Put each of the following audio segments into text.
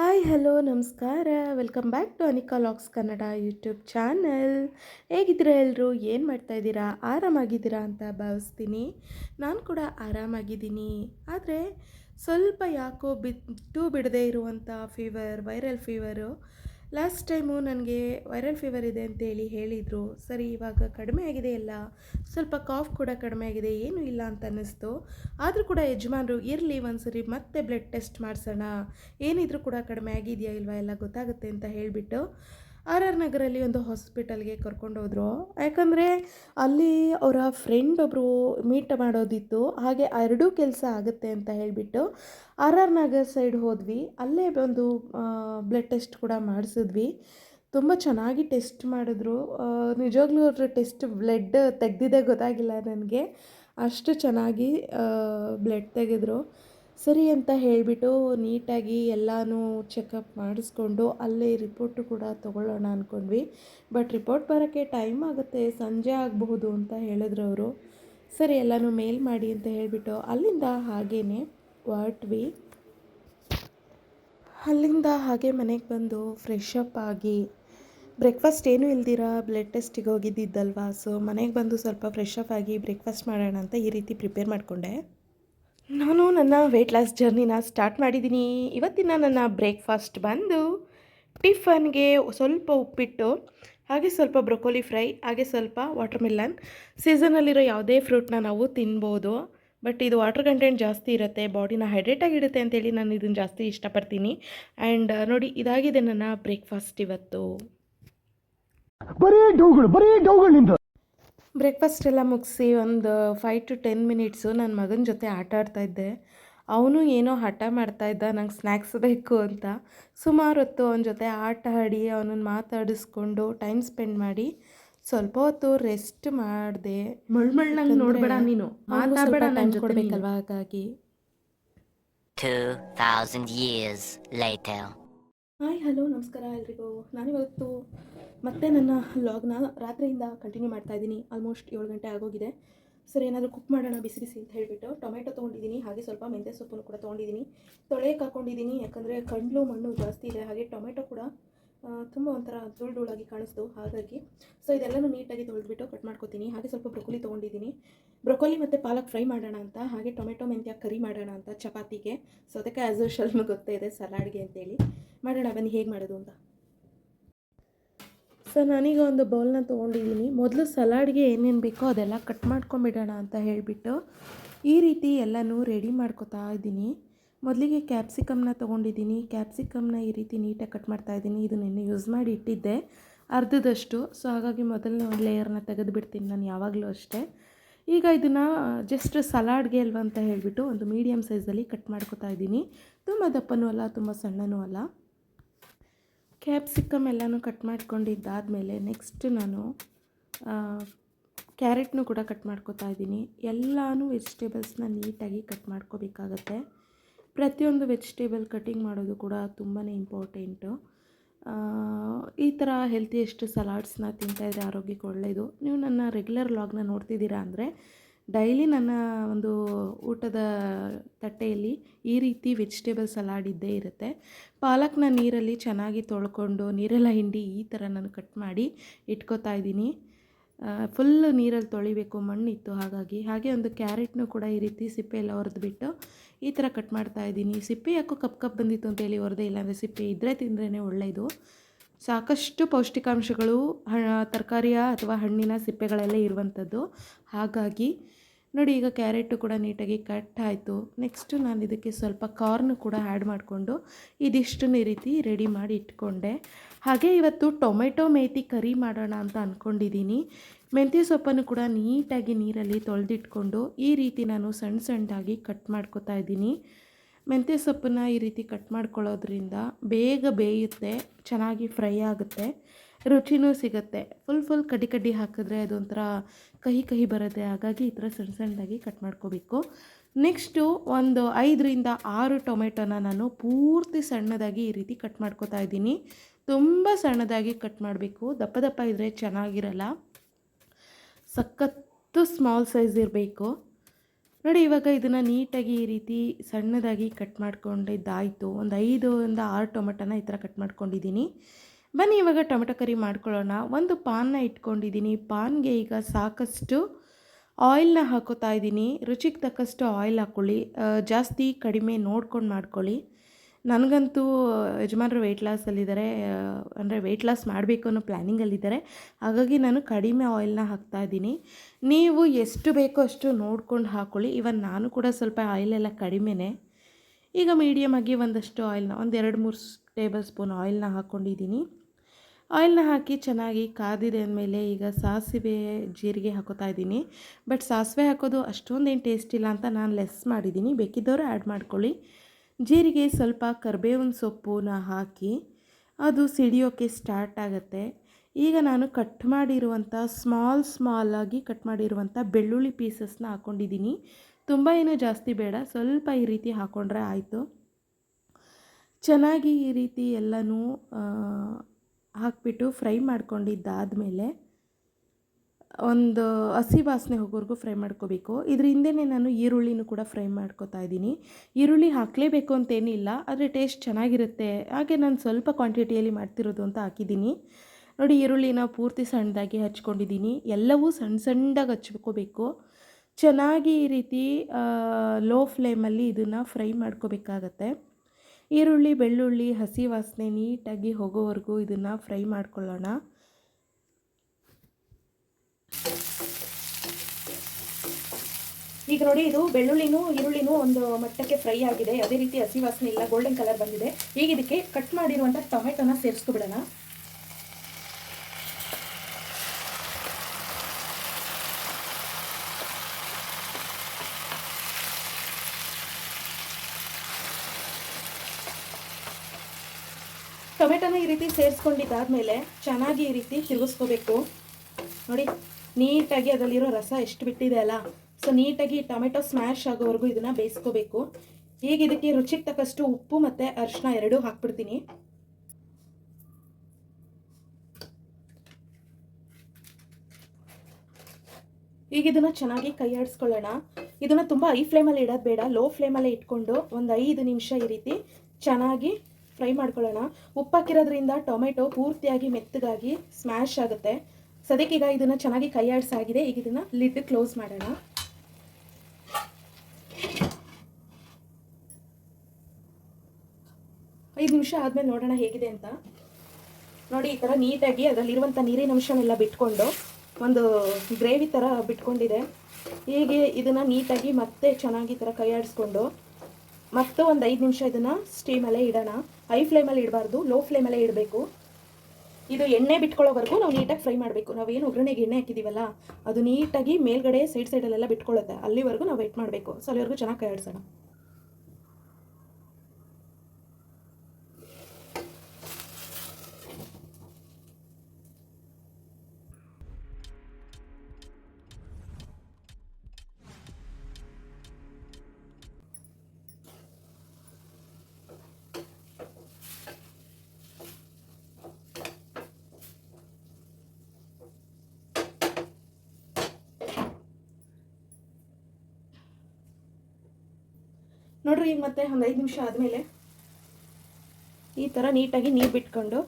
Hi, hello, ನಮಸ್ಕಾರ. Welcome back to Anika locks Kannada YouTube channel. ಹೇಗಿದ್ದೀರಾ ಎಲ್ಲರೂ ಏನು ಮಾಡ್ತಾಯಿದ್ದೀರಾ ಆರಾಮಾಗಿದ್ದೀರಾ ಅಂತ ಭಾವಿಸ್ತೀನಿ. ನಾನು ಕೂಡ ಆರಾಮಾಗಿದ್ದೀನಿ. ಆದರೆ ಸ್ವಲ್ಪ ಯಾಕೋ ಬಿಟ್ಟು ಬಿಡದೇ ಇರುವಂಥ fever viral fever last time ನನಗೆ ವೈರಲ್ ಫೀವರ್ ಇದೆ ಅಂತೇಳಿ ಹೇಳಿದರು, ಸರಿ, ಇವಾಗ ಕಡಿಮೆ ಆಗಿದೆ ಎಲ್ಲ ಸ್ವಲ್ಪ ಕಾಫ್ ಕೂಡ ಕಡಿಮೆ ಆಗಿದೆ, ಏನೂ ಇಲ್ಲ ಅಂತ ಅನ್ನಿಸ್ತು. ಆದರೂ ಕೂಡ ಯಜಮಾನರು, ಇರಲಿ ಒಂದು ಸರಿ ಮತ್ತೆ ಬ್ಲಡ್ ಟೆಸ್ಟ್ ಮಾಡಿಸೋಣ, ಏನಿದ್ರೂ ಕೂಡ ಕಡಿಮೆ ಆಗಿದೆಯಾ ಇಲ್ವಾ, ಎಲ್ಲ ಗೊತ್ತಾಗುತ್ತೆ ಅಂತ ಹೇಳಿಬಿಟ್ಟು ಆರ್ ಆರ್ ನಗರಲ್ಲಿ ಒಂದು ಹಾಸ್ಪಿಟಲ್ಗೆ ಕರ್ಕೊಂಡೋದ್ರು ಯಾಕಂದರೆ ಅಲ್ಲಿ ಅವರ ಫ್ರೆಂಡ್ ಒಬ್ಬರು ಮೀಟ್ ಮಾಡೋದಿತ್ತು. ಹಾಗೆ ಎರಡೂ ಕೆಲಸ ಆಗುತ್ತೆ ಅಂತ ಹೇಳಿಬಿಟ್ಟು ಆರ್ ಆರ್ ನಗರ್ ಸೈಡ್ ಹೋದ್ವಿ. ಅಲ್ಲೇ ಒಂದು ಬ್ಲಡ್ ಟೆಸ್ಟ್ ಕೂಡ ಮಾಡಿಸಿದ್ವಿ. ತುಂಬ ಚೆನ್ನಾಗಿ ಟೆಸ್ಟ್ ಮಾಡಿದ್ರು. ನಿಜವಾಗ್ಲೂ ಅವ್ರ ಟೆಸ್ಟ್ ಬ್ಲಡ್ ತೆಗ್ದಿದೆ ಗೊತ್ತಾಗಿಲ್ಲ ನನಗೆ. ಅಷ್ಟು ಚೆನ್ನಾಗಿ ಬ್ಲಡ್ ತೆಗೆದ್ರು. ಸರಿ ಅಂತ ಹೇಳಿಬಿಟ್ಟು ನೀಟಾಗಿ ಎಲ್ಲನೂ ಚೆಕಪ್ ಮಾಡಿಸ್ಕೊಂಡು ಅಲ್ಲೇ ರಿಪೋರ್ಟು ಕೂಡ ತೊಗೊಳ್ಳೋಣ ಅಂದ್ಕೊಂಡ್ವಿ ಬಟ್ ರಿಪೋರ್ಟ್ ಬರೋಕ್ಕೆ ಟೈಮ್ ಆಗುತ್ತೆ, ಸಂಜೆ ಆಗಬಹುದು ಅಂತ ಹೇಳಿದ್ರು ಅವರು. ಸರಿ, ಎಲ್ಲನೂ ಮೇಲ್ ಮಾಡಿ ಅಂತ ಹೇಳಿಬಿಟ್ಟು ಅಲ್ಲಿಂದ ಹಾಗೇ ವಿ ಅಲ್ಲಿಂದ ಹಾಗೆ ಮನೆಗೆ ಬಂದು ಫ್ರೆಶ್ ಅಪ್ ಆಗಿ ಬ್ರೇಕ್ಫಾಸ್ಟ್ ಏನೂ ಇಲ್ದಿರ ಬ್ಲಡ್ ಟೆಸ್ಟಿಗೆ ಹೋಗಿದ್ದಿದ್ದಲ್ವಾ? ಸೊ ಮನೆಗೆ ಬಂದು ಸ್ವಲ್ಪ ಫ್ರೆಶ್ ಅಪ್ ಆಗಿ ಬ್ರೇಕ್ಫಾಸ್ಟ್ ಮಾಡೋಣ ಅಂತ ಈ ರೀತಿ ಪ್ರಿಪೇರ್ ಮಾಡಿಕೊಂಡೆ. ನಾನು ನನ್ನ ವೆಯ್ಟ್ ಲಾಸ್ ಜರ್ನಿನ ಸ್ಟಾರ್ಟ್ ಮಾಡಿದ್ದೀನಿ ಇವತ್ತಿನ ನನ್ನ ಬ್ರೇಕ್ಫಾಸ್ಟ್ ಬಂದು ಟಿಫನ್ಗೆ ಸ್ವಲ್ಪ ಉಪ್ಪಿಟ್ಟು, ಹಾಗೆ ಸ್ವಲ್ಪ ಬ್ರೊಕೋಲಿ ಫ್ರೈ, ಹಾಗೆ ಸ್ವಲ್ಪ ವಾಟರ್ ಮಿಲ್ಲನ್ ಸೀಸನಲ್ಲಿರೋ ಯಾವುದೇ ಫ್ರೂಟ್ನ ನಾವು ತಿನ್ಬೋದು. ಬಟ್ ಇದು ವಾಟರ್ ಕಂಟೆಂಟ್ ಜಾಸ್ತಿ ಇರುತ್ತೆ ಬಾಡಿನ ಹೈಡ್ರೇಟಾಗಿ ಇಡುತ್ತೆ ಅಂತೇಳಿ ನಾನು ಇದನ್ನು ಜಾಸ್ತಿ ಇಷ್ಟಪಡ್ತೀನಿ. ಆ್ಯಂಡ್ ನೋಡಿ, ಇದಾಗಿದೆ ನನ್ನ ಬ್ರೇಕ್ಫಾಸ್ಟ್ ಇವತ್ತು. ಬ್ರೇಕ್ಫಾಸ್ಟ್ ಎಲ್ಲ ಮುಗಿಸಿ ಒಂದು ಫೈವ್ ಟು ಟೆನ್ ಮಿನಿಟ್ಸು ನನ್ನ ಮಗನ ಜೊತೆ ಆಟ ಆಡ್ತಾ ಇದ್ದೆ. ಅವನು ಏನೋ ಹಠ ಮಾಡ್ತಾ ಇದ್ದ ನಂಗೆ ಸ್ನ್ಯಾಕ್ಸ್ ಬೇಕು ಅಂತ. ಸುಮಾರು ಹೊತ್ತು ಅವನ ಜೊತೆ ಆಟ ಆಡಿ ಅವನನ್ನು ಮಾತಾಡಿಸ್ಕೊಂಡು ಟೈಮ್ ಸ್ಪೆಂಡ್ ಮಾಡಿ ಸ್ವಲ್ಪ ಹೊತ್ತು ರೆಸ್ಟ್ ಮಾಡಿದೆ. ಮಳ್ಮಳ್ನಂಗೆ ನೋಡ್ಬೇಡ ನೀನು. ಮಾತಾಡಬೇಡ ನಾನು ಕೊಡ್ಬೇಕಲ್ವಾ ಹಾಗಾಗಿ. 2,000 years later. ಹಾಯ್, ಹಲೋ, ನಮಸ್ಕಾರ ಎಲ್ರಿಗೂ. ನಾನಿವತ್ತು ಮತ್ತೆ ನನ್ನ ಲಾಗ್ನ ರಾತ್ರಿಯಿಂದ ಕಂಟಿನ್ಯೂ ಮಾಡ್ತಾ ಇದ್ದೀನಿ. ಆಲ್ಮೋಸ್ಟ್ ಏಳು ಗಂಟೆ ಆಗೋಗಿದೆ. ಸರಿ, ಏನಾದರೂ ಕುಕ್ ಮಾಡೋಣ, ಬಿಸಿ ಬಿಸಿ ಅಂತ ಹೇಳಿಬಿಟ್ಟು ಟೊಮೆಟೊ ತೊಗೊಂಡಿದ್ದೀನಿ, ಹಾಗೆ ಸ್ವಲ್ಪ ಮೆಂತ್ಯ ಸೊಪ್ಪನ್ನು ಕೂಡ ತೊಗೊಂಡಿದ್ದೀನಿ. ತೊಳೆಯಕ್ಕೆ ಹಾಕ್ಕೊಂಡಿದ್ದೀನಿ ಯಾಕಂದರೆ ಕಂಡ್ಲು ಮಣ್ಣು ಜಾಸ್ತಿ ಇದೆ, ಹಾಗೆ ಟೊಮೆಟೊ ಕೂಡ ತುಂಬ ಒಂಥರ ಧೂಳು ಧೂಳಾಗಿ ಕಾಣಿಸ್ತು ಹಾಗಾಗಿ. ಸೊ ಇದೆಲ್ಲನೂ ನೀಟಾಗಿ ತೊಳೆದ್ಬಿಟ್ಟು ಕಟ್ ಮಾಡ್ಕೊತೀನಿ. ಹಾಗೆ ಸ್ವಲ್ಪ ಬ್ರೊಕೊಲಿ ತೊಗೊಂಡಿದ್ದೀನಿ. ಬ್ರೊಕೊಲಿ ಮತ್ತು ಪಾಲಕ್ ಫ್ರೈ ಮಾಡೋಣ ಅಂತ, ಹಾಗೆ ಟೊಮೆಟೊ, ಮೆಂತ್ಯ ಕರಿ ಮಾಡೋಣ ಅಂತ ಚಪಾತಿಗೆ. ಸೊ ಅದಕ್ಕೆ ಆ್ಯಸ್ ಯೂಶಲ್ ಗೊತ್ತೇ ಇದೆ ಸಲಾಡ್ಗೆ ಅಂತೇಳಿ. ಮಾಡೋಣ, ಬನ್ನಿ, ಹೇಗೆ ಮಾಡೋದು ಅಂತ. ಸೊ ನಾನೀಗ ಒಂದು ಬೌಲ್ನ ತೊಗೊಂಡಿದ್ದೀನಿ. ಮೊದಲು ಸಲಾಡ್ಗೆ ಏನೇನು ಬೇಕೋ ಅದೆಲ್ಲ ಕಟ್ ಮಾಡ್ಕೊಂಬಿಡೋಣ ಅಂತ ಹೇಳಿಬಿಟ್ಟು ಈ ರೀತಿ ಎಲ್ಲನೂ ರೆಡಿ ಮಾಡ್ಕೊತಾ ಇದ್ದೀನಿ. ಮೊದಲಿಗೆ ಕ್ಯಾಪ್ಸಿಕಮ್ನ ತೊಗೊಂಡಿದ್ದೀನಿ. ಕ್ಯಾಪ್ಸಿಕಮ್ನ ಈ ರೀತಿ ನೀಟಾಗಿ ಕಟ್ ಮಾಡ್ತಾ ಇದ್ದೀನಿ. ಇದು ನಿನ್ನೆ ಯೂಸ್ ಮಾಡಿ ಇಟ್ಟಿದ್ದೆ. ಅರ್ಧದಷ್ಟು. ಸೊ ಹಾಗಾಗಿ ಮೊದಲನೇ ಒಂದು ಲೇಯರ್ನ ತೆಗೆದುಬಿಡ್ತೀನಿ ನಾನು ಯಾವಾಗಲೂ ಅಷ್ಟೇ. ಈಗ ಇದನ್ನು ಜಸ್ಟ್ ಸಲಾಡ್ಗೆ ಅಲ್ವಾ ಅಂತ ಹೇಳಿಬಿಟ್ಟು ಒಂದು ಮೀಡಿಯಮ್ ಸೈಜಲ್ಲಿ ಕಟ್ ಮಾಡ್ಕೊತಾ ಇದ್ದೀನಿ. ತುಂಬ ದಪ್ಪನೂ ಅಲ್ಲ, ತುಂಬ ಸಣ್ಣನೂ ಅಲ್ಲ. ಕ್ಯಾಪ್ಸಿಕಮ್ ಎಲ್ಲನೂ ಕಟ್ ಮಾಡ್ಕೊಂಡಿದ್ದಾದಮೇಲೆ ನೆಕ್ಸ್ಟ್ ನಾನು ಕ್ಯಾರೆಟ್ನೂ ಕೂಡ ಕಟ್ ಮಾಡ್ಕೊತಾ ಇದ್ದೀನಿ. ಎಲ್ಲನೂ ವೆಜಿಟೇಬಲ್ಸ್ನ ನೀಟಾಗಿ ಕಟ್ ಮಾಡ್ಕೋಬೇಕಾಗತ್ತೆ. ಪ್ರತಿಯೊಂದು ವೆಜಿಟೇಬಲ್ ಕಟಿಂಗ್ ಮಾಡೋದು ಕೂಡ ತುಂಬಾ ಇಂಪಾರ್ಟೆಂಟು. ಈ ಥರ ಹೆಲ್ತಿಯೆಸ್ಟ್ ಸಲಾಡ್ಸ್ನ ತಿಂತಾಯಿದ್ರೆ ಆರೋಗ್ಯಕ್ಕೆ ಒಳ್ಳೆಯದು ನೀವು ನನ್ನ ರೆಗ್ಯುಲರ್ ಲಾಗ್ನ ನೋಡ್ತಿದ್ದೀರಾ ಅಂದರೆ, ಡೈಲಿ ನನ್ನ ಒಂದು ಊಟದ ತಟ್ಟೆಯಲ್ಲಿ ಈ ರೀತಿ ವೆಜಿಟೇಬಲ್ ಸಲಾಡ್ ಇದ್ದೇ ಇರುತ್ತೆ. ಪಾಲಕ್ನ ನೀರಲ್ಲಿ ಚೆನ್ನಾಗಿ ತೊಳ್ಕೊಂಡು ನೀರೆಲ್ಲ ಹಿಂಡಿ ಈ ಥರ ನಾನು ಕಟ್ ಮಾಡಿ ಇಟ್ಕೋತಾ ಇದ್ದೀನಿ. ಫುಲ್ ನೀರಲ್ಲಿ ತೊಳಿಬೇಕು, ಮಣ್ಣಿತ್ತು, ಹಾಗಾಗಿ. ಹಾಗೆ ಒಂದು ಕ್ಯಾರೆಟ್ನು ಕೂಡ ಈ ರೀತಿ ಸಿಪ್ಪೆ ಎಲ್ಲ ಹೊರದ್ಬಿಟ್ಟು ಈ ಥರ ಕಟ್ ಮಾಡ್ತಾ ಇದ್ದೀನಿ. ಸಿಪ್ಪೆ ಯಾಕೋ ಕಪ್ ಕಪ್ ಬಂದಿತ್ತು ಅಂತೇಳಿ ಹೊರದೆ ಇಲ್ಲಾಂದರೆ ಸಿಪ್ಪೆ ಇದ್ದರೆ ತಿಂದ್ರೇ ಒಳ್ಳೆಯದು ಸಾಕಷ್ಟು ಪೌಷ್ಟಿಕಾಂಶಗಳು, ಹ, ತರಕಾರಿಯ ಅಥವಾ ಹಣ್ಣಿನ ಸಿಪ್ಪೆಗಳೆಲ್ಲ ಇರುವಂಥದ್ದು. ಹಾಗಾಗಿ ನೋಡಿ, ಈಗ ಕ್ಯಾರೆಟು ಕೂಡ ನೀಟಾಗಿ ಕಟ್ ಆಯಿತು ನೆಕ್ಸ್ಟು ನಾನು ಇದಕ್ಕೆ ಸ್ವಲ್ಪ ಕಾರ್ನ್ ಕೂಡ ಆ್ಯಡ್ ಮಾಡಿಕೊಂಡು ಇದಿಷ್ಟನ್ನು ರೀತಿ ರೆಡಿ ಮಾಡಿ ಇಟ್ಕೊಂಡೆ. ಹಾಗೆ ಇವತ್ತು ಟೊಮೆಟೊ ಮೇತಿ ಕರಿ ಮಾಡೋಣ ಅಂತ ಅಂದ್ಕೊಂಡಿದ್ದೀನಿ ಮೆಂತ್ಯ ಸೊಪ್ಪನ್ನು ಕೂಡ ನೀಟಾಗಿ ನೀರಲ್ಲಿ ತೊಳೆದಿಟ್ಕೊಂಡು ಈ ರೀತಿ ನಾನು ಸಣ್ಣ ಸಣ್ಣದಾಗಿ ಕಟ್ ಮಾಡ್ಕೊತಾ ಇದ್ದೀನಿ. ಮೆಂತ್ಯ ಸೊಪ್ಪನ್ನು ಈ ರೀತಿ ಕಟ್ ಮಾಡ್ಕೊಳ್ಳೋದ್ರಿಂದ ಬೇಗ ಬೇಯುತ್ತೆ, ಚೆನ್ನಾಗಿ ಫ್ರೈ ಆಗುತ್ತೆ. ರುಚಿನೂ ಸಿಗುತ್ತೆ. ಫುಲ್ ಫುಲ್ ಕಡ್ಡಿ ಕಡ್ಡಿ ಹಾಕಿದ್ರೆ ಅದೊಂಥರ ಕಹಿ ಕಹಿ ಬರುತ್ತೆ. ಹಾಗಾಗಿ ಈ ಥರ ಸಣ್ಣ ಸಣ್ಣದಾಗಿ ಕಟ್ ಮಾಡ್ಕೋಬೇಕು. ನೆಕ್ಸ್ಟು ಒಂದು ಐದರಿಂದ ಆರು ಟೊಮೆಟೊನ ನಾನು ಪೂರ್ತಿ ಸಣ್ಣದಾಗಿ ಈ ರೀತಿ ಕಟ್ ಮಾಡ್ಕೋತಾ ಇದ್ದೀನಿ. ತುಂಬ ಸಣ್ಣದಾಗಿ ಕಟ್ ಮಾಡಬೇಕು. ದಪ್ಪ ದಪ್ಪ ಇದ್ದರೆ ಚೆನ್ನಾಗಿರಲ್ಲ. ಸಖತ್ತು ಸ್ಮಾಲ್ ಸೈಜ್ ಇರಬೇಕು. ನೋಡಿ, ಇವಾಗ ಇದನ್ನು ನೀಟಾಗಿ ಈ ರೀತಿ ಸಣ್ಣದಾಗಿ ಕಟ್ ಮಾಡ್ಕೊಂಡಿದ್ದಾಯಿತು. ಒಂದು ಐದರಿಂದ ಆರು ಟೊಮೆಟೊನ ಈ ಥರ ಕಟ್ ಮಾಡ್ಕೊಂಡಿದ್ದೀನಿ. ಬನ್ನಿ ಇವಾಗ ಟೊಮೆಟೊ ಕರಿ ಮಾಡ್ಕೊಳ್ಳೋಣ. ಒಂದು ಪಾನ್ನ ಇಟ್ಕೊಂಡಿದ್ದೀನಿ. ಪಾನ್ಗೆ ಈಗ ಸಾಕಷ್ಟು ಆಯಿಲ್ನ ಹಾಕೋತಾ ಇದ್ದೀನಿ. ರುಚಿಗೆ ತಕ್ಕಷ್ಟು ಆಯಿಲ್ ಹಾಕ್ಕೊಳ್ಳಿ. ಜಾಸ್ತಿ ಕಡಿಮೆ ನೋಡ್ಕೊಂಡು ಮಾಡ್ಕೊಳ್ಳಿ. ನನಗಂತೂ ಯಜಮಾನರು ವೆಯ್ಟ್ ಲಾಸಲ್ಲಿದ್ದಾರೆ ಅಂದರೆ ವೆಯ್ಟ್ ಲಾಸ್ ಮಾಡಬೇಕು ಅನ್ನೋ ಪ್ಲ್ಯಾನಿಂಗಲ್ಲಿದ್ದಾರೆ ಹಾಗಾಗಿ ನಾನು ಕಡಿಮೆ ಆಯಿಲ್ನ ಹಾಕ್ತಾ ಇದ್ದೀನಿ. ನೀವು ಎಷ್ಟು ಬೇಕೋ ಅಷ್ಟು ನೋಡ್ಕೊಂಡು ಹಾಕ್ಕೊಳ್ಳಿ. ಇವನ್ ನಾನು ಕೂಡ ಸ್ವಲ್ಪ ಆಯಿಲೆಲ್ಲ ಕಡಿಮೆನೇ. ಈಗ ಮೀಡಿಯಮ್ ಆಗಿ ಒಂದಷ್ಟು ಆಯಿಲ್ನ, ಒಂದು ಎರಡು ಮೂರು ಟೇಬಲ್ ಸ್ಪೂನ್ ಆಯಿಲ್ನ ಹಾಕ್ಕೊಂಡಿದ್ದೀನಿ. ಆಯಿಲ್ನ ಹಾಕಿ ಚೆನ್ನಾಗಿ ಕಾದಿದೆ ಅಂದಮೇಲೆ ಈಗ ಸಾಸಿವೆ ಜೀರಿಗೆ ಹಾಕೋತಾ ಇದ್ದೀನಿ. ಬಟ್ ಸಾಸಿವೆ ಹಾಕೋದು ಅಷ್ಟೊಂದೇನು ಟೇಸ್ಟ್ ಇಲ್ಲ ಅಂತ ನಾನು ಲೆಸ್ ಮಾಡಿದ್ದೀನಿ. ಬೇಕಿದ್ದವರು ಆ್ಯಡ್ ಮಾಡ್ಕೊಳ್ಳಿ. ಜೀರಿಗೆ ಸ್ವಲ್ಪ ಕರ್ಬೇವಿನ ಸೊಪ್ಪನ್ನ ಹಾಕಿ ಅದು ಸಿಡಿಯೋಕ್ಕೆ ಸ್ಟಾರ್ಟ್ ಆಗುತ್ತೆ. ಈಗ ನಾನು ಕಟ್ ಮಾಡಿರುವಂಥ ಸ್ಮಾಲ್ ಸ್ಮಾಲಾಗಿ ಕಟ್ ಮಾಡಿರುವಂಥ ಬೆಳ್ಳುಳ್ಳಿ ಪೀಸಸ್ನ ಹಾಕ್ಕೊಂಡಿದ್ದೀನಿ ತುಂಬ ಏನೂ ಜಾಸ್ತಿ ಬೇಡ, ಸ್ವಲ್ಪ ಈ ರೀತಿ ಹಾಕ್ಕೊಂಡ್ರೆ ಆಯಿತು. ಚೆನ್ನಾಗಿ ಈ ರೀತಿ ಎಲ್ಲನೂ ಹಾಕ್ಬಿಟ್ಟು ಫ್ರೈ ಮಾಡ್ಕೊಂಡಿದ್ದಾದಮೇಲೆ ಒಂದು ಹಸಿ ವಾಸನೆ ಹೋಗೋವರೆಗೂ ಫ್ರೈ ಮಾಡ್ಕೋಬೇಕು. ಇದ್ರ ಹಿಂದೆನೇ ನಾನು ಈರುಳ್ಳಿನೂ ಕೂಡ ಫ್ರೈ ಮಾಡ್ಕೋತಾ ಇದ್ದೀನಿ. ಈರುಳ್ಳಿ ಹಾಕಲೇಬೇಕು ಅಂತೇನಿಲ್ಲ, ಆದರೆ ಟೇಸ್ಟ್ ಚೆನ್ನಾಗಿರುತ್ತೆ. ಹಾಗೆ ನಾನು ಸ್ವಲ್ಪ ಕ್ವಾಂಟಿಟಿಯಲ್ಲಿ ಮಾಡ್ತಿರೋದು ಅಂತ ಹಾಕಿದ್ದೀನಿ. ನೋಡಿ, ಈರುಳ್ಳಿನ ಪೂರ್ತಿ ಸಣ್ಣದಾಗಿ ಹಚ್ಕೊಂಡಿದ್ದೀನಿ. ಎಲ್ಲವೂ ಸಣ್ಣ ಸಣ್ಣದಾಗಿ ಹಚ್ಕೋಬೇಕು. ಚೆನ್ನಾಗಿ ಈ ರೀತಿ ಲೋ ಫ್ಲೇಮಲ್ಲಿ ಇದನ್ನು ಫ್ರೈ ಮಾಡ್ಕೋಬೇಕಾಗತ್ತೆ. ಈರುಳ್ಳಿ, ಬೆಳ್ಳುಳ್ಳಿ, ಹಸಿ ವಾಸನೆ ನೀಟಾಗಿ ಹೋಗೋವರೆಗೂ ಇದನ್ನು ಫ್ರೈ ಮಾಡ್ಕೊಳ್ಳೋಣ. ಈಗ ನೋಡಿ ಇದು ಬೆಳ್ಳುಳ್ಳಿನೂ ಈರುಳ್ಳಿನೂ ಒಂದು ಮಟ್ಟಕ್ಕೆ ಫ್ರೈ ಆಗಿದೆ. ಅದೇ ರೀತಿ ಹಸಿ ವಾಸನೆ ಇಲ್ಲ, ಗೋಲ್ಡನ್ ಕಲರ್ ಬಂದಿದೆ. ಈಗ ಇದಕ್ಕೆ ಕಟ್ ಮಾಡಿರುವಂಥ ಟೊಮೆಟೊನ ಸೇರಿಸ್ಕೊಬಿಡೋಣ. ಟೊಮೆಟೊನ ಈ ರೀತಿ ಸೇರಿಸ್ಕೊಂಡಿದ್ದಾದ್ಮೇಲೆ ಚೆನ್ನಾಗಿ ಈ ರೀತಿ ತಿರುಗಿಸ್ಕೋಬೇಕು. ನೋಡಿ, ನೀಟಾಗಿ ಅದರಲ್ಲಿರೋ ರಸ ಎಷ್ಟು ಬಿಟ್ಟಿದೆ ಅಲ್ಲ? ಸೊ ನೀಟಾಗಿ ಟೊಮೆಟೊ ಸ್ಮ್ಯಾಶ್ ಆಗೋವರೆಗೂ ಇದನ್ನ ಬೇಯಿಸ್ಕೋಬೇಕು. ಈಗ ಇದಕ್ಕೆ ರುಚಿಗೆ ತಕ್ಕಷ್ಟು ಉಪ್ಪು ಮತ್ತು ಅರಿಶಿನ ಎರಡೂ ಹಾಕ್ಬಿಡ್ತೀನಿ. ಈಗ ಇದನ್ನ ಚೆನ್ನಾಗಿ ಕೈ ಆಡಿಸ್ಕೊಳ್ಳೋಣ. ಇದನ್ನ ತುಂಬ ಹೈ ಫ್ಲೇಮಲ್ಲಿ ಇಡೋದು ಬೇಡ. ಲೋ ಫ್ಲೇಮಲ್ಲೇ ಇಟ್ಕೊಂಡು ಒಂದು ಐದು ನಿಮಿಷ ಈ ರೀತಿ ಚೆನ್ನಾಗಿ ಫ್ರೈ ಮಾಡ್ಕೊಳ್ಳೋಣ. ಉಪ್ಪಾಕಿರೋದ್ರಿಂದ ಟೊಮೆಟೊ ಪೂರ್ತಿಯಾಗಿ ಮೆತ್ತಗಾಗಿ ಸ್ಮ್ಯಾಶ್ ಆಗುತ್ತೆ. ಸದ್ಯಕ್ಕೆ ಈಗ ಇದನ್ನ ಚೆನ್ನಾಗಿ ಕೈ ಆಡಿಸಾಗಿದೆ ಈಗ ಇದನ್ನು ಲಿಡ್ ಕ್ಲೋಸ್ ಮಾಡೋಣ. ಐದು ನಿಮಿಷ ಆದಮೇಲೆ ನೋಡೋಣ ಹೇಗಿದೆ ಅಂತ. ನೋಡಿ, ಈ ಥರ ನೀಟಾಗಿ ಅದರಲ್ಲಿರುವಂಥ ನೀರಿನ ಅಂಶನೆಲ್ಲ ಬಿಟ್ಕೊಂಡು ಒಂದು ಗ್ರೇವಿ ಥರ ಬಿಟ್ಕೊಂಡಿದೆ. ಹೀಗೆ ಇದನ್ನು ನೀಟಾಗಿ ಮತ್ತೆ ಚೆನ್ನಾಗಿ ಈ ಥರ ಕೈ ಆಡಿಸ್ಕೊಂಡು ಮತ್ತೆ ಒಂದು ಐದು ನಿಮಿಷ ಇದನ್ನು ಸ್ಟೀಮಲ್ಲೇ ಇಡೋಣ. ಹೈ ಫ್ಲೇಮಲ್ಲಿ ಇಡಬಾರ್ದು ಲೋ ಫ್ಲೇಮಲ್ಲೇ ಇಡಬೇಕು. ಇದು ಎಣ್ಣೆ ಬಿಟ್ಕೊಳ್ಳೋವರೆಗೂ ನಾವು ನೀಟಾಗಿ ಫ್ರೈ ಮಾಡಬೇಕು. ನಾವು ಏನು ಒಗ್ಗರಣೆಗೆ ಎಣ್ಣೆ ಹಾಕಿದ್ದೀವಲ್ಲ ಅದು ನೀಟಾಗಿ ಮೇಲ್ಗಡೆ ಸೈಡ್ ಸೈಡಲ್ಲೆಲ್ಲ ಬಿಟ್ಕೊಳ್ಳುತ್ತೆ. ಅಲ್ಲಿವರೆಗೂ ನಾವು ವೆಯ್ಟ್ ಮಾಡಬೇಕು. ಸೊ ಅಲ್ಲಿವರೆಗೂ ಚೆನ್ನಾಗಿ ಕೈ ಆಡಿಸೋಣ ನೋಡ್ರಿ, ಈಗ ಮತ್ತೆ ಒಂದು ಐದು ನಿಮಿಷ ಆದಮೇಲೆ ಈ ಥರ ನೀಟಾಗಿ ನೀರು ಬಿಟ್ಕೊಂಡು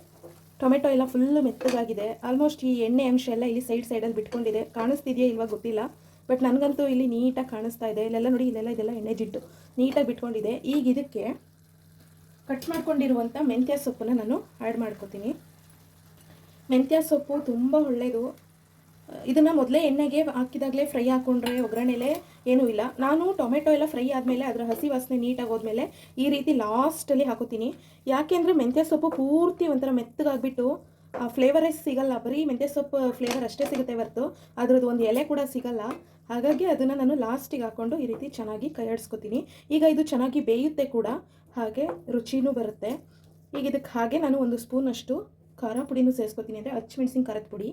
ಟೊಮೆಟೊ ಎಲ್ಲ ಫುಲ್ಲು ಮೆತ್ತಗಾಗಿದೆ. ಆಲ್ಮೋಸ್ಟ್ ಈ ಎಣ್ಣೆ ಅಂಶ ಎಲ್ಲ ಇಲ್ಲಿ ಸೈಡ್ ಸೈಡಲ್ಲಿ ಬಿಟ್ಕೊಂಡಿದೆ. ಕಾಣಿಸ್ತಿದೆಯಾ ಇಲ್ವಾ ಗೊತ್ತಿಲ್ಲ. ಬಟ್ ನನಗಂತೂ ಇಲ್ಲಿ ನೀಟಾಗಿ ಕಾಣಿಸ್ತಾ ಇದೆ. ಇಲ್ಲೆಲ್ಲ ನೋಡಿ, ಇಲ್ಲೆಲ್ಲ ಇದೆಲ್ಲ ಎಣ್ಣೆ ಜಿಟ್ಟು ನೀಟಾಗಿ ಬಿಟ್ಕೊಂಡಿದೆ. ಈಗ ಇದಕ್ಕೆ ಕಟ್ ಮಾಡ್ಕೊಂಡಿರುವಂಥ ಮೆಂತ್ಯ ಸೊಪ್ಪನ್ನ ನಾನು ಆ್ಯಡ್ ಮಾಡ್ಕೊತೀನಿ. ಮೆಂತ್ಯ ಸೊಪ್ಪು ತುಂಬ ಒಳ್ಳೆಯದು ಇದನ್ನು ಮೊದಲೇ ಎಣ್ಣೆಗೆ ಹಾಕಿದಾಗಲೇ ಫ್ರೈ ಹಾಕ್ಕೊಂಡ್ರೆ ಒಗ್ಗರಣೆಲೆ ಏನೂ ಇಲ್ಲ. ನಾನು ಟೊಮೆಟೊ ಎಲ್ಲ ಫ್ರೈ ಆದಮೇಲೆ ಅದರ ಹಸಿ ವಾಸನೆ ನೀಟಾಗಿ ಹೋದ್ಮೇಲೆ ಈ ರೀತಿ ಲಾಸ್ಟಲ್ಲಿ ಹಾಕೋತೀನಿ. ಯಾಕೆಂದರೆ ಮೆಂತ್ಯ ಸೊಪ್ಪು ಪೂರ್ತಿ ಒಂಥರ ಮೆತ್ತಗಾಗ್ಬಿಟ್ಟು, ಆ ಫ್ಲೇವರೇ ಸಿಗಲ್ಲ. ಬರೀ ಮೆಂತ್ಯ ಸೊಪ್ಪು ಫ್ಲೇವರ್ ಅಷ್ಟೇ ಸಿಗುತ್ತೆ ಹೊರತು. ಅದ್ರದ್ದು ಒಂದು ಎಲೆ ಕೂಡ ಸಿಗಲ್ಲ. ಹಾಗಾಗಿ ಅದನ್ನು ನಾನು ಲಾಸ್ಟಿಗೆ ಹಾಕ್ಕೊಂಡು ಈ ರೀತಿ ಚೆನ್ನಾಗಿ ಕೈಯಾಡಿಸ್ಕೊತೀನಿ ಈಗ ಇದು ಚೆನ್ನಾಗಿ ಬೇಯುತ್ತೆ ಕೂಡ. ಹಾಗೆ ರುಚಿನೂ ಬರುತ್ತೆ. ಈಗ ಇದಕ್ಕೆ ಹಾಗೆ ನಾನು ಒಂದು ಸ್ಪೂನಷ್ಟು ಖಾರ ಪುಡಿನೂ ಸೇರಿಸ್ಕೊತೀನಿ. ಅಂದರೆ ಹಚ್ಮೆಣ್ಸಿನ ಖಾರದ ಪುಡಿ.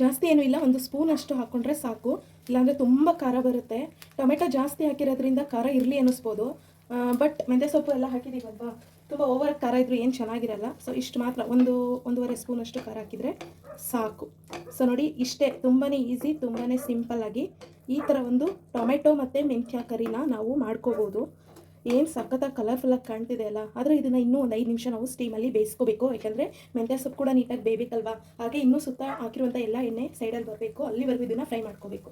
ಜಾಸ್ತಿ ಏನೂ ಇಲ್ಲ. ಒಂದು ಸ್ಪೂನಷ್ಟು ಹಾಕ್ಕೊಂಡ್ರೆ ಸಾಕು. ಇಲ್ಲಾಂದರೆ ತುಂಬ ಖಾರ ಬರುತ್ತೆ. ಟೊಮೆಟೊ ಜಾಸ್ತಿ ಹಾಕಿರೋದ್ರಿಂದ ಖಾರ ಇರಲಿ ಅನ್ನಿಸ್ಬೋದು. ಬಟ್ ಮೆಂತ್ಯ ಸೊಪ್ಪು ಎಲ್ಲ ಹಾಕಿದ್ದೀವಲ್ವಾ ತುಂಬ ಓವರ್ ಖಾರ ಇದ್ರು ಏನು ಚೆನ್ನಾಗಿರಲ್ಲ. ಸೊ ಇಷ್ಟು ಮಾತ್ರ. ಒಂದು, ಒಂದೂವರೆ ಸ್ಪೂನಷ್ಟು ಖಾರ ಹಾಕಿದರೆ ಸಾಕು. ಸೊ ನೋಡಿ, ಇಷ್ಟೇ. ತುಂಬಾ ಈಸಿ ತುಂಬಾ ಸಿಂಪಲ್ಲಾಗಿ ಈ ಥರ ಒಂದು ಟೊಮೆಟೊ ಮತ್ತು ಮೆಂತ್ಯ ಕರಿನ ನಾವು ಮಾಡ್ಕೋಬೋದು. ಏನು ಸಖತ್ತಾಗಿ ಕಲರ್ಫುಲ್ಲಾಗಿ ಕಾಣ್ತಿದೆ ಅಲ್ಲ? ಆದರೆ ಇದನ್ನು ಇನ್ನೂ ಒಂದು ಐದು ನಿಮಿಷ ನಾವು ಸ್ಟೀಮಲ್ಲಿ ಬೇಯಿಸ್ಕೋಬೇಕು. ಯಾಕಂದರೆ ಮೆಂತ್ಯ ಸೊಪ್ಪು ಕೂಡ ನೀಟಾಗಿ ಬೇಯಬೇಕಲ್ವಾ? ಹಾಗೆ ಇನ್ನೂ ಸುತ್ತ ಹಾಕಿರುವಂಥ ಎಲ್ಲ ಎಣ್ಣೆ ಸೈಡಲ್ಲಿ ಬರಬೇಕು. ಅಲ್ಲಿವರೆಗೂ ಇದನ್ನು ಫ್ರೈ ಮಾಡ್ಕೋಬೇಕು.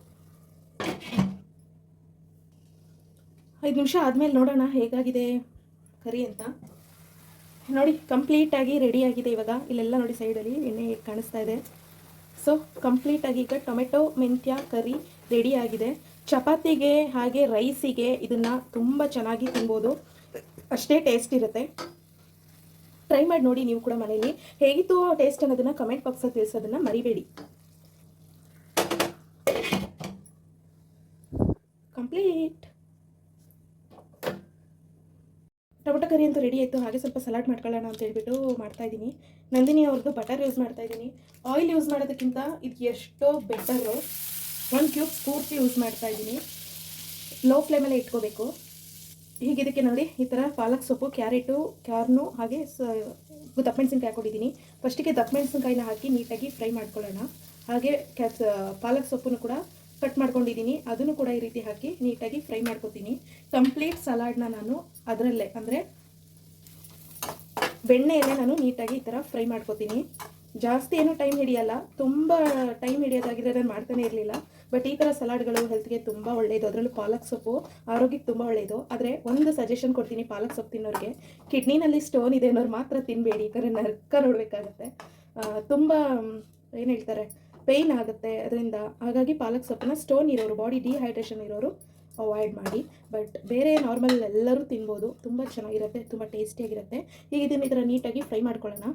ಐದು ನಿಮಿಷ ಆದಮೇಲೆ ನೋಡೋಣ ಹೇಗಾಗಿದೆ ಕರಿ ಅಂತ. ನೋಡಿ ಕಂಪ್ಲೀಟಾಗಿ ರೆಡಿಯಾಗಿದೆ ಇವಾಗ. ಇಲ್ಲೆಲ್ಲ ನೋಡಿ ಸೈಡಲ್ಲಿ ಎಣ್ಣೆ ಕಾಣಿಸ್ತಾ ಇದೆ. ಸೊ ಕಂಪ್ಲೀಟಾಗಿ ಈಗ ಟೊಮೆಟೊ, ಮೆಂತ್ಯ, ಕರಿ ರೆಡಿಯಾಗಿದೆ ಚಪಾತಿಗೆ ಹಾಗೆ ರೈಸಿಗೆ ಇದನ್ನು ತುಂಬ ಚೆನ್ನಾಗಿ ತಿನ್ಬೋದು. ಅಷ್ಟೇ ಟೇಸ್ಟ್ ಇರುತ್ತೆ. ಟ್ರೈ ಮಾಡಿ ನೋಡಿ ನೀವು ಕೂಡ ಮನೇಲಿ. ಹೇಗಿತ್ತು ಟೇಸ್ಟ್ ಅನ್ನೋದನ್ನು ಕಮೆಂಟ್ ಬಾಕ್ಸಲ್ಲಿ ತಿಳಿಸೋದನ್ನು ಮರಿಬೇಡಿ. ಕಂಪ್ಲೀಟ್ ಟೊಮೊಟೊ ಕರಿ ಅಂತೂ ರೆಡಿ ಆಯಿತು. ಹಾಗೆ ಸ್ವಲ್ಪ ಸಲಾಡ್ ಮಾಡ್ಕೊಳ್ಳೋಣ ಅಂತ ಹೇಳ್ಬಿಟ್ಟು ಮಾಡ್ತಾ ಇದ್ದೀನಿ. ನಂದಿನಿ ಅವ್ರದ್ದು ಬಟರ್ ಯೂಸ್ ಮಾಡ್ತಾ ಇದ್ದೀನಿ. ಆಯಿಲ್ ಯೂಸ್ ಮಾಡೋದಕ್ಕಿಂತ ಇದು ಎಷ್ಟೋ ಬೆಟರು ಒಂದು ಕ್ಯೂಬ್ ಪೂರ್ತಿ ಯೂಸ್ ಮಾಡ್ತಾ ಇದ್ದೀನಿ. ಲೋ ಫ್ಲೇಮಲ್ಲೇ ಇಟ್ಕೋಬೇಕು. ಹೀಗಿದಕ್ಕೆ ನೋಡಿ, ಈ ಥರ ಪಾಲಕ್ ಸೊಪ್ಪು, ಕ್ಯಾರೆಟು, ಕಾರ್ನು, ಹಾಗೆ ಸ ದಪ್ಪ ಮೆಣಸಿನ್ಕಾಯಿ ಹಾಕೊಂಡಿದ್ದೀನಿ ಫಸ್ಟಿಗೆ ದಪ್ಪ ಮೆಣಸಿನ್ಕಾಯಿನ ಹಾಕಿ ನೀಟಾಗಿ ಫ್ರೈ ಮಾಡ್ಕೊಳ್ಳೋಣ. ಹಾಗೆ ಕ್ಯಾ ಪಾಲಕ್ ಸೊಪ್ಪನ್ನು ಕೂಡ ಕಟ್ ಮಾಡ್ಕೊಂಡಿದ್ದೀನಿ ಅದನ್ನು ಕೂಡ ಈ ರೀತಿ ಹಾಕಿ ನೀಟಾಗಿ ಫ್ರೈ ಮಾಡ್ಕೊತೀನಿ. ಕಂಪ್ಲೀಟ್ ಸಲಾಡ್ನ ನಾನು ಅದರಲ್ಲೇ, ಅಂದರೆ ಬೆಣ್ಣೆಯಲ್ಲೇ ನಾನು ನೀಟಾಗಿ ಈ ಥರ ಫ್ರೈ ಮಾಡ್ಕೊತೀನಿ. ಜಾಸ್ತಿ ಏನು ಟೈಮ್ ಹಿಡಿಯಲ್ಲ. ತುಂಬ ಟೈಮ್ ಹಿಡಿಯೋದಾಗಿದ್ರೆ ನಾನು ಮಾಡ್ತಾನೆ ಇರಲಿಲ್ಲ. ಬಟ್ ಈ ಥರ ಸಲಾಡ್ಗಳು ಹೆಲ್ತ್ಗೆ ತುಂಬ ಒಳ್ಳೆಯದು ಅದರಲ್ಲೂ ಪಾಲಕ್ ಸೊಪ್ಪು ಆರೋಗ್ಯಕ್ಕೆ ತುಂಬ ಒಳ್ಳೆಯದು ಆದರೆ ಒಂದು ಸಜೆಷನ್ ಕೊಡ್ತೀನಿ ಪಾಲಕ್ ಸೊಪ್ಪು ತಿನ್ನೋರಿಗೆ. ಕಿಡ್ನಿನಲ್ಲಿ ಸ್ಟೋನ್ ಇದೆ ಅನ್ನೋರು ಮಾತ್ರ ತಿನ್ನಬೇಡಿ ಈ ಥರ ನರ್ಕ ನೋಡಬೇಕಾಗತ್ತೆ. ತುಂಬ, ಏನು ಹೇಳ್ತಾರೆ? ಪೇಯ್ನ್ ಆಗುತ್ತೆ ಅದರಿಂದ. ಹಾಗಾಗಿ ಪಾಲಕ್ ಸೊಪ್ಪನ್ನ ಸ್ಟೋನ್ ಇರೋರು ಬಾಡಿ ಡಿಹೈಡ್ರೇಷನ್ ಇರೋರು ಅವಾಯ್ಡ್ ಮಾಡಿ. ಬಟ್ ಬೇರೆ ನಾರ್ಮಲ್ ಎಲ್ಲರೂ ತಿನ್ಬೋದು. ತುಂಬ ಚೆನ್ನಾಗಿರುತ್ತೆ, ತುಂಬ ಟೇಸ್ಟಿಯಾಗಿರುತ್ತೆ ಈಗ ಇದನ್ನು ಇದರ ನೀಟಾಗಿ ಫ್ರೈ ಮಾಡ್ಕೊಳ್ಳೋಣ.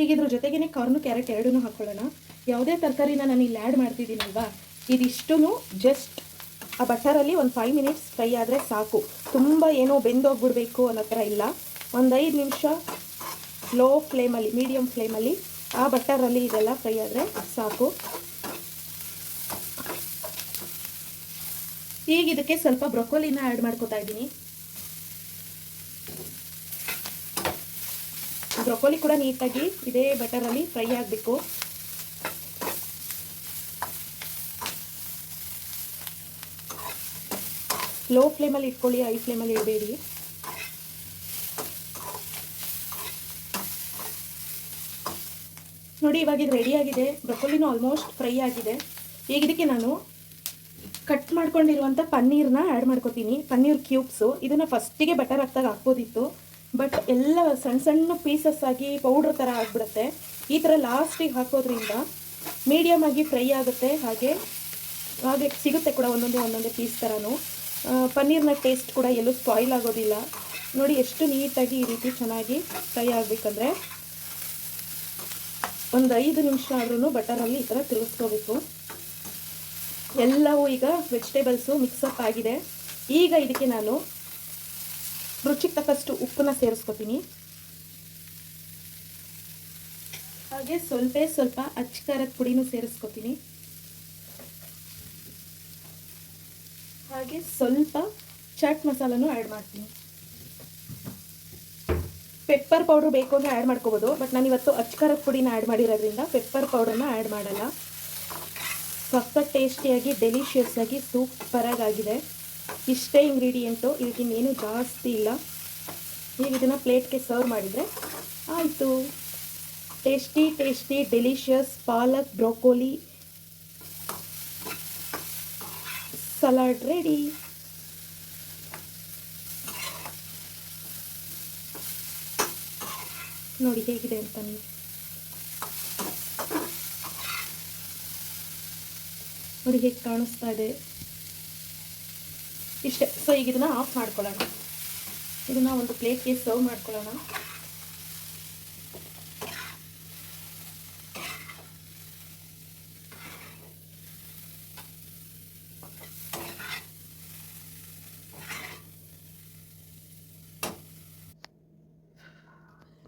ಈಗ ಇದ್ರ ಜೊತೆಗೇ ಕಾರ್ನು ಕ್ಯಾರೆಟ್ ಎರಡೂ ಹಾಕ್ಕೊಳ್ಳೋಣ ಯಾವುದೇ ತರಕಾರಿನ ನಾನು ಇಲ್ಲಿ ಆ್ಯಡ್ ಮಾಡ್ತಿದ್ದೀನಲ್ವಾ? ಇದಿಷ್ಟು ಜಸ್ಟ್ ಆ ಬಟರಲ್ಲಿ ಒಂದು ಫೈವ್ ಮಿನಿಟ್ಸ್ ಫ್ರೈ ಆದರೆ ಸಾಕು. ತುಂಬ ಏನೋ ಬೆಂದೋಗ್ಬಿಡ್ಬೇಕು ಅನ್ನೋ ಥರ ಇಲ್ಲ. ಒಂದು ಐದು ನಿಮಿಷ ಲೋ ಫ್ಲೇಮಲ್ಲಿ ಮೀಡಿಯಮ್ ಫ್ಲೇಮಲ್ಲಿ ಆ ಬಟ್ಟರಲ್ಲಿ ಇದೆಲ್ಲ ಫ್ರೈ ಆದರೆ ಸಾಕು. ಈಗ ಇದಕ್ಕೆ ಸ್ವಲ್ಪ ಬ್ರೊಕೊಲಿನ ಆ್ಯಡ್ ಮಾಡ್ಕೊತಾ ಇದ್ದೀನಿ. ಬ್ರೊಕೊಲಿ ಕೂಡ ನೀಟಾಗಿ ಇದೇ ಬಟರಲ್ಲಿ ಫ್ರೈ ಆಗಬೇಕು. ಲೋ ಫ್ಲೇಮಲ್ಲಿ ಇಟ್ಕೊಳ್ಳಿ, ಹೈ ಫ್ಲೇಮಲ್ಲಿ ಇಡಬೇಡಿ. ನೋಡಿ, ಇವಾಗ ಇದು ರೆಡಿ ಆಗಿದೆ. ಬ್ರೊಕೊಲಿನೂ ಆಲ್ಮೋಸ್ಟ್ ಫ್ರೈ ಆಗಿದೆ. ಈಗ ಇದಕ್ಕೆ ನಾನು ಕಟ್ ಮಾಡ್ಕೊಂಡಿರುವಂಥ ಪನ್ನೀರ್ನ ಆ್ಯಡ್ ಮಾಡ್ಕೊತೀನಿ. ಪನ್ನೀರ್ ಕ್ಯೂಬ್ಸು ಇದನ್ನು ಫಸ್ಟಿಗೆ ಬಟರ್ ಹಾಕ್ದಾಗ ಹಾಕ್ಬೋದಿತ್ತು. ಬಟ್ ಎಲ್ಲ ಸಣ್ಣ ಸಣ್ಣ ಪೀಸಸ್ ಆಗಿ ಪೌಡ್ರ್ ಥರ ಆಗಿಬಿಡುತ್ತೆ. ಈ ಥರ ಲಾಸ್ಟಿಗೆ ಹಾಕೋದ್ರಿಂದ ಮೀಡಿಯಮ್ ಆಗಿ ಫ್ರೈ ಆಗುತ್ತೆ. ಹಾಗೆ ಹಾಗೆ ಸಿಗುತ್ತೆ ಕೂಡ ಒಂದೊಂದೇ ಒಂದೊಂದೇ ಪೀಸ್ ಥರನೂ ಪನ್ನೀರ್ನ ಟೇಸ್ಟ್ ಕೂಡ ಎಲ್ಲೂ ಸ್ಪಾಯ್ಲ್ ಆಗೋದಿಲ್ಲ. ನೋಡಿ, ಎಷ್ಟು ನೀಟಾಗಿ ಈ ರೀತಿ ಚೆನ್ನಾಗಿ ಫ್ರೈ ಆಗಬೇಕಂದ್ರೆ. ಒಂದು ಐದು ನಿಮಿಷ ಆದ್ರೂ ಬಟರಲ್ಲಿ ಈ ಥರ ತಿರುಗಿಸ್ಕೋಬೇಕು. ಎಲ್ಲವೂ ಈಗ ವೆಜಿಟೇಬಲ್ಸು ಮಿಕ್ಸಪ್ ಆಗಿದೆ. ಈಗ ಇದಕ್ಕೆ ನಾನು ರುಚಿಗೆ ತಕ್ಕಷ್ಟು ಉಪ್ಪನ್ನ ಸೇರಿಸ್ಕೊತೀನಿ. ಹಾಗೆ ಸ್ವಲ್ಪ ಸ್ವಲ್ಪ ಅಚ್ಚಕಾರದ ಪುಡಿನೂ ಸೇರಿಸ್ಕೊತೀನಿ. ಹಾಗೆ ಸ್ವಲ್ಪ ಚಾಟ್ ಮಸಾಲನೂ ಆ್ಯಡ್ ಮಾಡ್ತೀನಿ. ಪೆಪ್ಪರ್ ಪೌಡ್ರ್ ಬೇಕು ಅಂದರೆ ಆ್ಯಡ್ ಮಾಡ್ಕೋಬೋದು. ಬಟ್ ನಾನು ಇವತ್ತು ಅಚ್ಕಾರದ ಪುಡಿನ ಆ್ಯಡ್ ಮಾಡಿರೋದ್ರಿಂದ ಪೆಪ್ಪರ್ ಪೌಡ್ರನ್ನ ಆ್ಯಡ್ ಮಾಡಲ್ಲ. ಸಖತ್ ಟೇಸ್ಟಿಯಾಗಿ ಡೆಲಿಷಿಯಸ್ ಆಗಿ ಸೂಪರಾಗಿ ಆಗಿದೆ ಇಷ್ಟೇ ಇಂಗ್ರೀಡಿಯೆಂಟು ಇದಕ್ಕಿನ್ನೇನು ಜಾಸ್ತಿ ಇಲ್ಲ. ಈಗ ಇದನ್ನು ಪ್ಲೇಟ್ಗೆ ಸರ್ವ್ ಮಾಡಿದರೆ ಆಯಿತು. Tasty tasty delicious palak broccoli salad ready ನೋಡಿ ಹೇಗಿದೆ ಅಂತ ನೋಡಿ ಹೇಗೆ ಕಾಣಿಸ್ತಾ ಇದೆ ಇಷ್ಟೇ. ಸೊ ಈಗ ಇದನ್ನ ಆಫ್ ಮಾಡ್ಕೊಳ್ಳೋಣ. ಇದನ್ನ ಒಂದು ಪ್ಲೇಟ್ಗೆ ಸರ್ವ್ ಮಾಡ್ಕೊಳ್ಳೋಣ.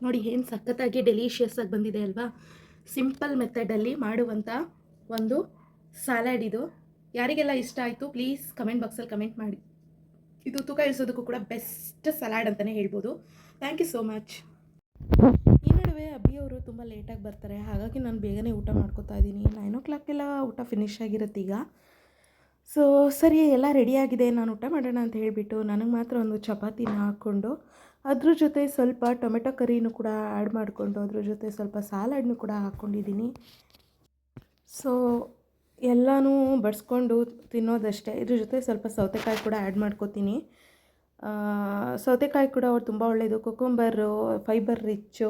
ನೋಡಿ ಏನು ಸಖತ್ತಾಗಿ ಡೆಲಿಷಿಯಸ್ ಆಗಿ ಬಂದಿದೆ ಅಲ್ವಾ? ಸಿಂಪಲ್ ಮೆಥಡಲ್ಲಿ ಮಾಡುವಂಥ ಒಂದು ಸ್ಯಾಲಡ್ ಇದು. ಯಾರಿಗೆಲ್ಲ ಇಷ್ಟ ಆಯಿತು ಪ್ಲೀಸ್ ಕಮೆಂಟ್ ಬಾಕ್ಸಲ್ಲಿ ಕಮೆಂಟ್ ಮಾಡಿ. ಇದು ತೂಕ ಇಳಿಸೋದಕ್ಕೂ ಕೂಡ ಬೆಸ್ಟ್ ಸಲಾಡ್ ಅಂತಲೇ ಹೇಳ್ಬೋದು. ಥ್ಯಾಂಕ್ ಯು ಸೋ ಮಚ್ ಈ ನಡುವೆ ಅಬ್ಬಿಯವರು ತುಂಬ ಲೇಟಾಗಿ ಬರ್ತಾರೆ. ಹಾಗಾಗಿ ನಾನು ಬೇಗನೆ ಊಟ ಮಾಡ್ಕೋತಾ ಇದ್ದೀನಿ. ನೈನ್ ಓ ಕ್ಲಾಕ್ಗೆಲ್ಲ ಊಟ ಫಿನಿಶ್ ಆಗಿರುತ್ತೆ ಈಗ. ಸೊ ಸರಿ, ಎಲ್ಲ ರೆಡಿಯಾಗಿದೆ ನಾನು ಊಟ ಮಾಡೋಣ ಅಂತ ಹೇಳಿಬಿಟ್ಟು ನನಗೆ ಮಾತ್ರ ಒಂದು ಚಪಾತಿನ ಹಾಕ್ಕೊಂಡು ಅದ್ರ ಜೊತೆ ಸ್ವಲ್ಪ ಟೊಮೆಟೊ ಕರಿನೂ ಕೂಡ ಆ್ಯಡ್ ಮಾಡಿಕೊಂಡು ಅದ್ರ ಜೊತೆ ಸ್ವಲ್ಪ ಸಾಲಡ್ನು ಕೂಡ ಹಾಕ್ಕೊಂಡಿದ್ದೀನಿ. ಸೊ, ಎಲ್ಲನೂ ಬಡಿಸ್ಕೊಂಡು ತಿನ್ನೋದಷ್ಟೇ. ಇದ್ರ ಜೊತೆ ಸ್ವಲ್ಪ ಸೌತೆಕಾಯಿ ಕೂಡ ಆ್ಯಡ್ ಮಾಡ್ಕೋತೀನಿ. ಸೌತೆಕಾಯಿ ಕೂಡ ಅವ್ರು ತುಂಬ ಒಳ್ಳೆಯದು ಕೊಕೊಂಬರು ಫೈಬರ್ ರಿಚ್ಚು,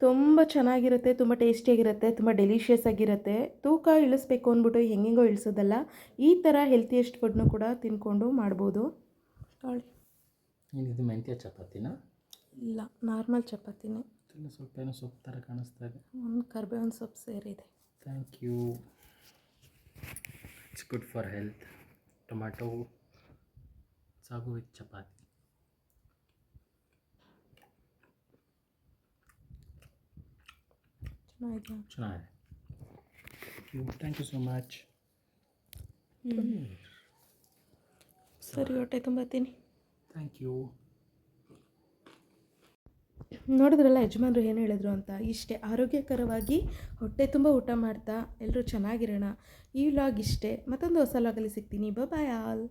ತುಂಬ ಚೆನ್ನಾಗಿರುತ್ತೆ, ತುಂಬ ಟೇಸ್ಟಿಯಾಗಿರುತ್ತೆ, ತುಂಬ ಡೆಲಿಷಿಯಸ್ ಆಗಿರುತ್ತೆ. ತೂಕ ಇಳಿಸ್ಬೇಕು ಅಂದ್ಬಿಟ್ಟು ಹೆಂಗೆಂಗೋ ಇಳಿಸೋದಲ್ಲ, ಈ ಥರ ಹೆಲ್ತಿಯೆಸ್ಟ್ ಫುಡ್ನು ಕೂಡ ತಿನ್ಕೊಂಡು ಮಾಡ್ಬೋದು. ಏನಿದು ಮೆಂತ್ಯ ಚಪಾತಿನ? ಇಲ್ಲ ನಾರ್ಮಲ್ ಚಪಾತಿನೇ. ಇಲ್ಲ ಸ್ವಲ್ಪ ಏನೋ ಸೊಪ್ಪು ಥರ ಕಾಣಿಸ್ತಾ ಇದೆ. ಒಂದು ಕರ್ಬೇವಿನ ಸೊಪ್ಪು ಸೇರಿದೆ. Thank you it's good for health tomato sagu with chapati ಚೆನ್ನಾಗಿದೆ. ಚೆನ್ನಾಗಿದೆ thank you thank you so much ಸರಿ ಹೊಟ್ಟೆ ತುಂಬ ತಿನ್ನಿ. ಥ್ಯಾಂಕ್ ಯು ನೋಡಿದ್ರಲ್ಲ ಯಜಮಾನ್ರು ಏನು ಹೇಳಿದ್ರು ಅಂತ? ಇಷ್ಟೇ ಆರೋಗ್ಯಕರವಾಗಿ ಹೊಟ್ಟೆ ತುಂಬ ಊಟ ಮಾಡ್ತಾ ಎಲ್ಲರೂ ಚೆನ್ನಾಗಿರೋಣ. ಈ ವ್ಲಾಗ್ ಇಷ್ಟೇ. ಮತ್ತೊಂದು ಹೊಸ ವ್ಲಾಗಲ್ಲಿ ಸಿಗ್ತೀನಿ. ಬಾಯ್ ಆಲ್